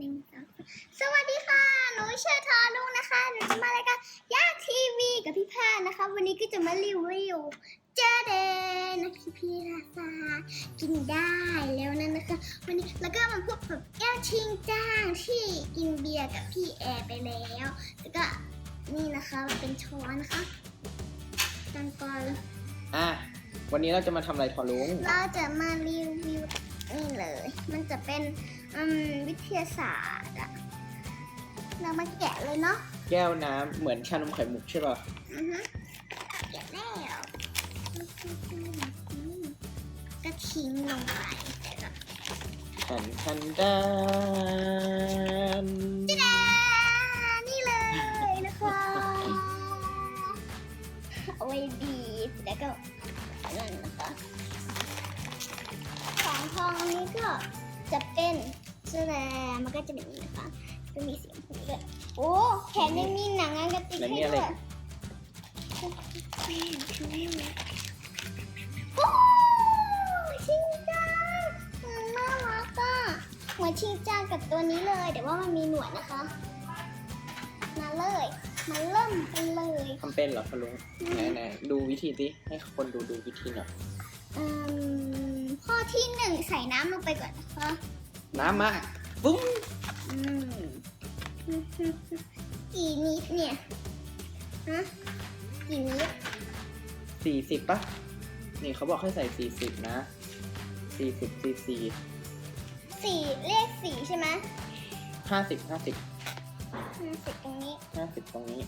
หนึ่งสองสามสวัสดีค่ะ หนูชื่อทอลุงนะคะ หนูจะมารายการย่าทีวีกับพี่แพนนะคะ วันนี้ก็จะมารีวิวเจเดนนะพี่พี่ราซากินได้แล้วนั่นนะคะ วันนี้แล้วก็มาพบกับย่าชิงจ้างที่กินเบียร์กับพี่แอร์ไปแล้ว แล้วก็นี่นะคะเป็นช้อนนะคะตังกอนอะวันนี้เราจะมาทำอะไรทอลุง เราจะมารีวิวนี่เลย มันจะเป็น อืมวิทยาศาสตร์อะเรามาแกะเลยเนาะแก้วน้ำเหมือนชานมไข่มุกใช่ป่ะอือฮึแกะแล้วก็ทิ้งลงไปแต่ละทันทันด้านจ้านี่เลยนะคะเอาไว้บีบแล้วก็นั่นนะคะของทองนี้ก็จะเป็น แสดงมันก็จะเป็นอย่างนี้นะคะจะมีเสียงพูดด้วยโอ้แถมยังมีหนังงานกระติกแล้วให้นี่อะไรด้วยโอ้ชิงจังมันน่ารักอะเหมือนชิงจังกับตัวนี้เลย แต่ว่ามันมีหนวดนะคะ มาเลยมาเริ่มกันเลยทำเป็นเหรอทอลุงไหนไหนดูวิธีดิให้คนดูดูวิธีหน่อยอืมข้อที่หนึ่งใส่น้ำลงไปก่อนนะคะ น้ำมาปุ้งอืมกี่นิดเนี่ย ฮะ กี่นิดสี่สิบป่ะนี่เขาบอกให้ใส่สี่สิบนะสี่สิบซีซีสี่เลขสี่ใช่ไหมห้าสิบห้าสิบห้าสิบตรงนี้ห้าสิบตรงนี้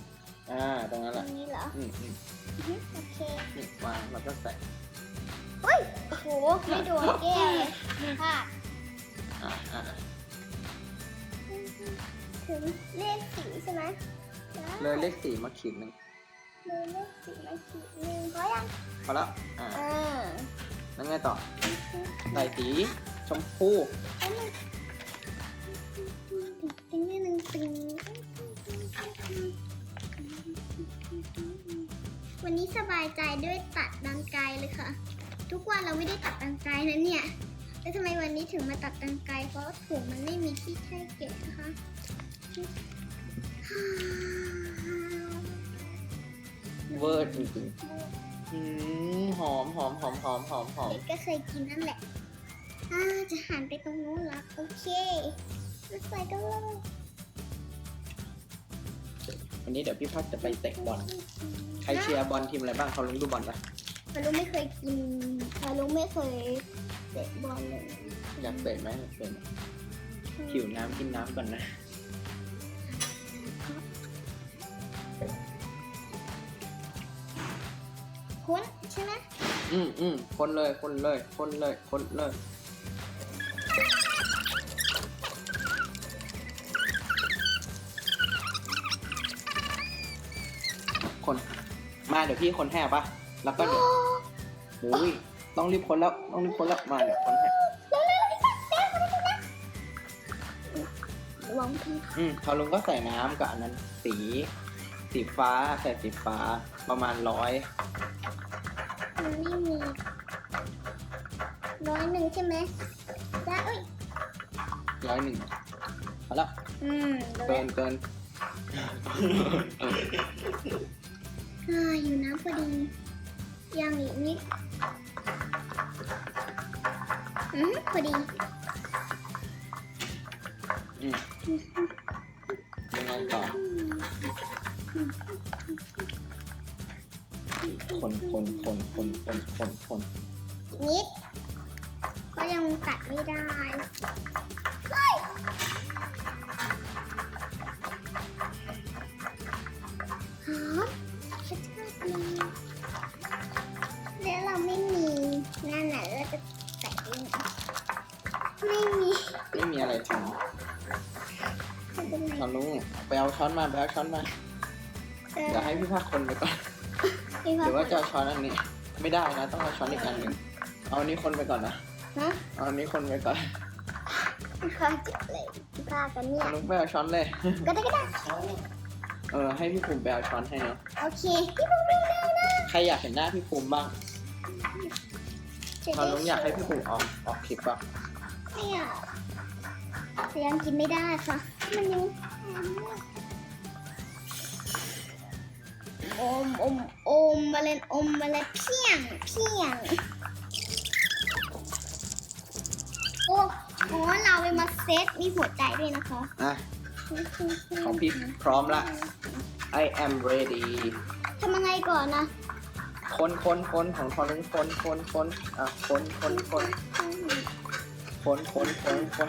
อ่า ตรงนั้นตแหรละงนี้เหรอ อืมอืมอือฮึโอเคนี่วางแล้วก็ใส่อุ้ย โอ้โห ไม่โดนแก้วเลยค่ะ อ่าอ่าถึงเลขสีใช่ไหมเลยเลขสี่มาขีดหนึ่งเลยเลขสีมาขีดหนึ่งพราะยังพอแล้วอ่าอ่าแล้วไงต่อใส่สีชมพูแล้วมันตึงนิดนึงตึงวันนี้สบายใจด้วยตัดดังไกลเลยค่ะ ทุกวันเราไม่ได้ตัดดังไกลนะเนี่ย แล้วทำไมวันนี้ถึงมาตัดดังไกลเพราะว่าถุงมันไม่มีที่ให้เก็บนะคะเวอร์จริงๆอืมหอมหอมหอมหอมหอมหอมเด็กก็เคยกินนั่นแหละอ่าจะหันไปตรงนู้นละโอเคมาใส่กันเลยวันนี้เดี๋ยวพี่พัดจะไปเตะบอล ใครเชียร์บอลทีมอะไรบ้างเขาลุงดูบอลปะพาลุงไม่เคยกินพาลุงไม่เคย เตะบอลเลยอยากเตะไหมอยากเตะไหมหิวน้ำกินน้ำก่อนนะ คุ้นใช่ไหมอืมอืมคนเลยคนเลยคนเลยคนเลย คน มาเดี๋ยวพี่คนแห่ปะแล้วก็เดี๋ยวโอ้ย ต้องรีบคนแล้วต้องรีบคนแล้วมาเดี๋ยวคนแห่ลองพี่อืมเขาลุงก็ใส่น้ำกับอันนั้นสีสีฟ้าใส่สีฟ้าประมาณร้อยมันไม่มีร้อยหนึ่งใช่ไหมจ้าเอ้ยร้อยหนึ่งพอแล้วอืมรู้เกิแล้วนเกินอ่าอยู่น้ำพอดียังอีกนิด อืมพอดีอืมยังไงต่อคนคนคนคนคนคนคนนิด ก็ยังตัดไม่ได้ ช้อนมาไปเอาช้อนมาเออเดี๋ยวให้พี่ภาคคนไปก่อนพี่หว่ารือว่าจะเอาช้อนอันนี้ ไม่ได้นะ ต้องเอาช้อนอีกอันหนึ่งเอาอันนี้คนไปก่อนนะฮะเอาอันนี้คนไปก่อนพี่ว่าเจ็บเลยพี่ว่ากันเนี่ยลุงไปเอาช้อนเลย ก็ได้ก็ได้เออให้พี่ภูมิไปเอาช้อนให้เนาะโอเคพี่พูดเร็วๆนะใครอยากเห็นหน้าพี่ภูมิบ้างจะเขาได้ลุงอยากให้พี่ภูมิออกออกคลิปบ้างไม่อยากอแต่ยังกินไม่ได้ค่ะมันยัง อมอมอมมาเลยอมมาเลยเพียงเพียงโอ้โหเราไปมาเซตมีหัวใจด้วยนะคะอะของพี่พร้อมละ I am ready ทำยังไงก่อนนะคนคนคนของทอลุงคนคนคนอะคนคนคนคนคนคนคน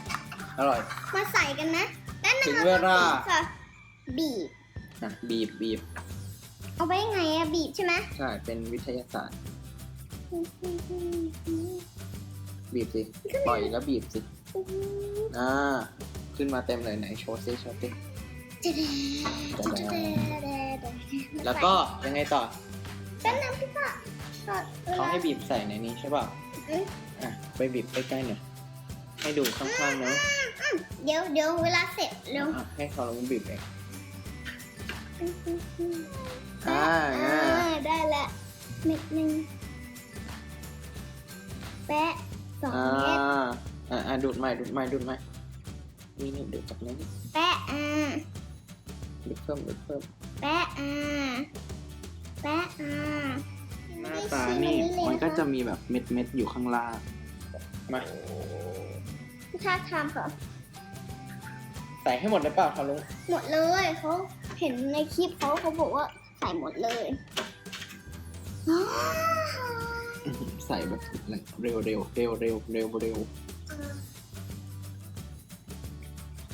อร่อย มาใส่กันนะด้านหถึน้างเวลาค่ะบีบ อะบีบบีบเอาไปยังไงอะบีบใช่ไหมใช่เป็นวิทยาศาสตร์ บีบสิปล่อยแล้วบีบสิอ่าขึ้นมาเต็มเลยไหนโชว์ซิโชว์ซิเจ๊เด้เจ๊เด้เจ๊เด้แล้วก็ยังไงต่อด้านหน้าพี่ก็ก็เขาให้บีบใส่ในนี้ใช่ป่ะอืมอะไปบีบใกล้ๆหน่อย ให้ดูข้างๆนะเดี๋ยวเดี๋ยวเวลาเสร็จเร็วอะให้เขาลงบีบเองอ่าอ่าอ่าได้ละเม็ดหนึ่งแปะสองอ่าเม็ดอ่าอ่าดูดใหม่ดูดใหม่ดูดใหม่นี่นี่ดูดจากนี้แปะอ่าดูดเพิ่มดูดเพิ่มแปะอ่าแปะอ่าหน้าตานี่มันก็จะมีแบบเม็ดเม็ดๆอยู่ข้างล่างมา ถ้าทำค่ะใส่ให้หมดเลยเปล่าเขาลงหมดเลยเขาเห็นในคลิปเขาเขาบอกว่าใส่หมดเลยอ้าวใส่แบบเร็วเร็วเร็วเร็วเร็วเร็ว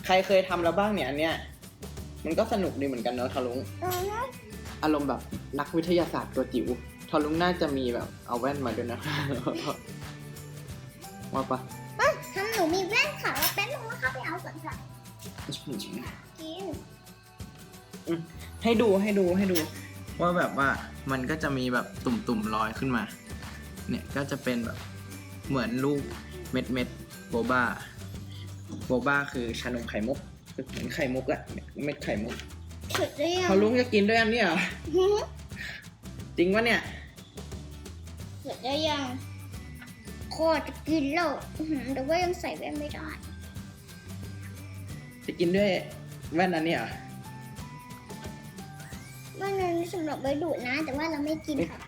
ใครเคยทำแล้วบ้างเนี่ยอันเนี้ยมันก็สนุกดีเหมือนกันเนอะทารุงอ่าอารมณ์แบบนักวิทยาศาสตร์ตัวจิ๋วทอลุงน่าจะมีแบบเอาแว่นมาด้วยนะว่าปะ นะคะไปเอาก่อนค่ะกินให้ดูให้ดูให้ดู ว่าแบบว่ามันก็จะมีแบบตุ่มๆลอยขึ้นมา เนี่ยก็จะเป็นแบบเหมือนลูกเม็ดเม็ดโบบ้าโบบ้าคือชานมไข่มุกคือเหมือนไข่มุกอะเม็ดไข่มุกสุดเลยอะทอลุงจะกินด้วยอันนี้เหรอจริงวะเนี่ยสุดเลยยังโคตรจะกินแล้วแต่ว่ายังใส่แว่นไม่ได้ จะกินด้วยแว่นอันนี้เหรอแว่นนั้นสำหรับไว้ดูดนะ แต่ว่าเราไม่กินค่ะ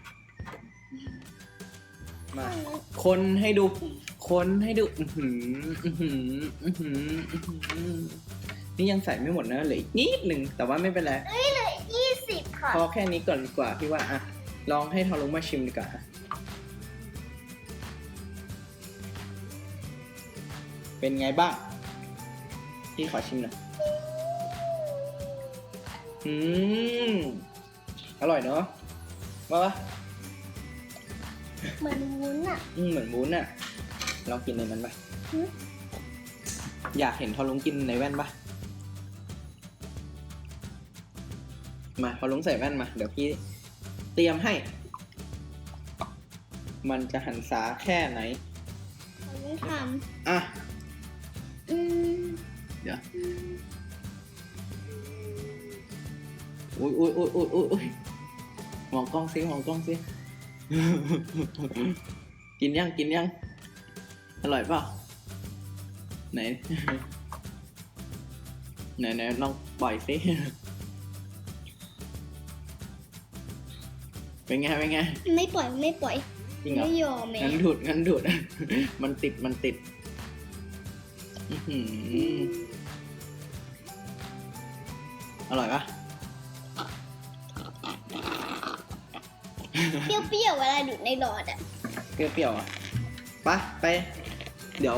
มาคนให้ดู คนให้ดูอือหืออือหืออือหืออื้อหือนี่ยังใส่ไม่หมดนะเหลืออีกนิดหนึ่งแต่ว่าไม่เป็นไรยี่สิบค่ะพอแค่นี้ก่อนดีกว่าพี่ว่าอะลองให้ทอลุงมาชิมดีกว่าอะเป็นไงบ้าง พี่ขอชิมหน่อย อืม อร่อยเนาะว่าปะเหมือนวุ้นอะ อืมเหมือนวุ้นอะลองกินในนั้นปะหืมอยากเห็นทอลุงกินในแว่นปะมาทอลุงใส่แว่นมา เดี๋ยวพี่เตรียมให้ มันจะหันษาแค่ไหนเราต้องทอะำอืมเดี๋ยวอุ้ยอุ้ยอุ้ยอุ้ยอุ้ยอุ้ยมองกล้องซิมองกล้องซิกินยังกินยัง อร่อยเปล่าไหน ไหนไหนลองปล่อยซิเป็นไงเป็นไงไม่ปล่อยไม่ปล่อยจริงเหรอไม่ยอมแม่งั้นดูดงั้นดูดมันติดมันติด อื้ อหืออร่อยปะเปรี้ยวๆเวลาดูดในหลอดอะ เปรี้ยวๆอะไปไป เดี๋ยว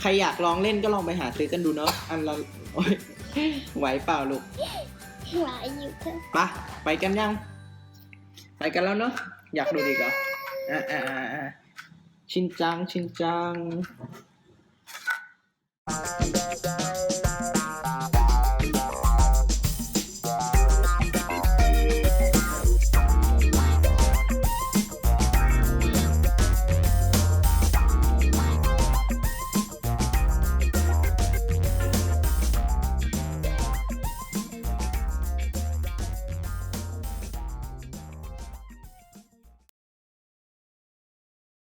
ใครอยากลองเล่นก็ลองไปหาซื้อกันดูเนาะ อันละโอ๊ยไหวเปล่าลูกหลายอยู่ค่ะไปไปกันยัง ไปกันแล้วเนาะ อยากดูดีกเหรออะอะอะอะชินจัง ชินจัง